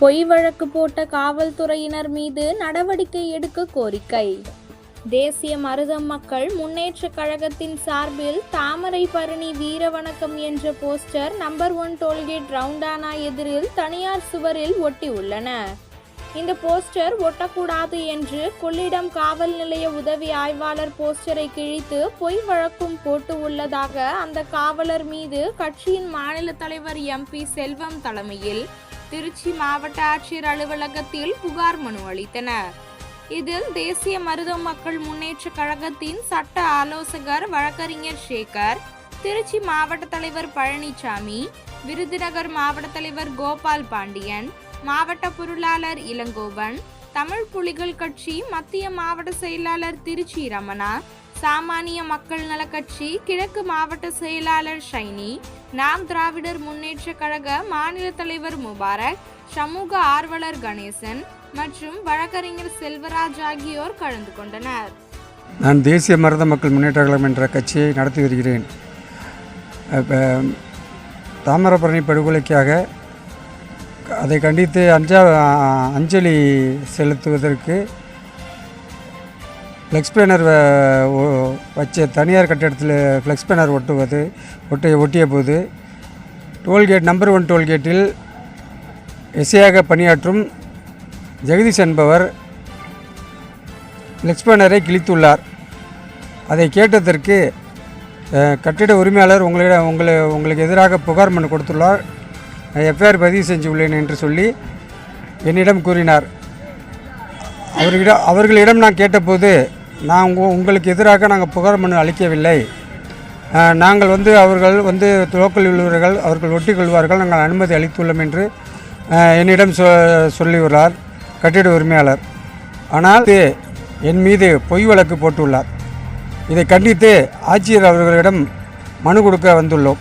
பொய் வழக்கு போட்ட காவல்துறையினர் மீது நடவடிக்கை எடுக்க கோரிக்கை. தேசிய மருதம் மக்கள் முன்னேற்ற கழகத்தின் சார்பில் தாமரை பரணி வீர வணக்கம் என்ற poster number one toll gate ரவுண்டானா எதிரில் தனியார் சுவரில் ஒட்டியுள்ளன. இந்த போஸ்டர் ஒட்டக்கூடாது என்று கொள்ளிடம் காவல் நிலைய உதவி ஆய்வாளர் போஸ்டரை கிழித்து பொய் வழக்கும் போட்டு உள்ளதாக அந்த காவலர் மீது கட்சியின் மாநில தலைவர் எம்பி செல்வம் தலைமையில் திருச்சி மாவட்ட ஆட்சியர் அலுவலகத்தில் புகார் மனு அளித்தனர். இதில் தேசிய மருத மக்கள் முன்னேற்ற கழகத்தின் சட்ட ஆலோசகர் வழக்கறிஞர் சேகர் திருச்சி மாவட்ட தலைவர் பழனிசாமி விருதுநகர் மாவட்ட தலைவர் கோபால் பாண்டியன் மாவட்ட பொருளாளர் இளங்கோவன் தமிழ் புலிகள் கட்சி மத்திய மாவட்ட செயலாளர் திருச்சி ரமணா சாமானிய மக்கள் நல கட்சி கிழக்கு மாவட்ட செயலாளர் ஷைனி நாம் திராவிடர் முன்னேற்ற கழக மாநில தலைவர் முபாரக் சமூக ஆர்வலர் கணேசன் மற்றும் வழக்கறிஞர் செல்வராஜ் ஆகியோர் கலந்து கொண்டனர். நான் தேசிய மருத மக்கள் முன்னேற்ற கழகம் என்ற கட்சியை நடத்தி வருகிறேன். தாமிரபரணி படுகொலைக்காக அதை கண்டித்து அஞ்சா அஞ்சலி செலுத்துவதற்கு ஃப்ளெக்ஸ் பேனர் வச்ச தனியார் கட்டிடத்தில் ஃப்ளெக்ஸ் பேனர் ஒட்டுவது ஒட்டிய ஒட்டிய போது டோல்கேட் நம்பர் ஒன் டோல்கேட்டில் எஸ்ஐயாக பணியாற்றும் ஜெகதீஷ் என்பவர் லெக்ஸ்பேனரை கிழித்துள்ளார். அதை கேட்டதற்கு கட்டிட உரிமையாளர் உங்களிடம் உங்களை உங்களுக்கு எதிராக புகார் மனு கொடுத்துள்ளார். எஃப்ஐஆர் பதிவு செஞ்சுள்ளேன் என்று சொல்லி என்னிடம் கூறினார். அவர்களிடம் அவர்களிடம் நான் கேட்டபோது நான் உங்க- உங்களுக்கு எதிராக நாங்கள் புகார் மனு அளிக்கவில்லை. நாங்கள் வந்து அவர்கள் வந்து லோக்கல் உள்ளவர்கள் அவர்கள் ஒட்டிக் கொள்வார்கள் நாங்கள் அனுமதி அளித்துள்ளோம் என்று என்னிடம் சொ சொல்லியுள்ளார் கட்டிட உரிமையாளர். ஆனால் என் மீது பொய் வழக்கு போட்டுள்ளார். இதை கண்டித்து ஆட்சியர் அவர்களிடம் மனு கொடுக்க வந்துள்ளோம்.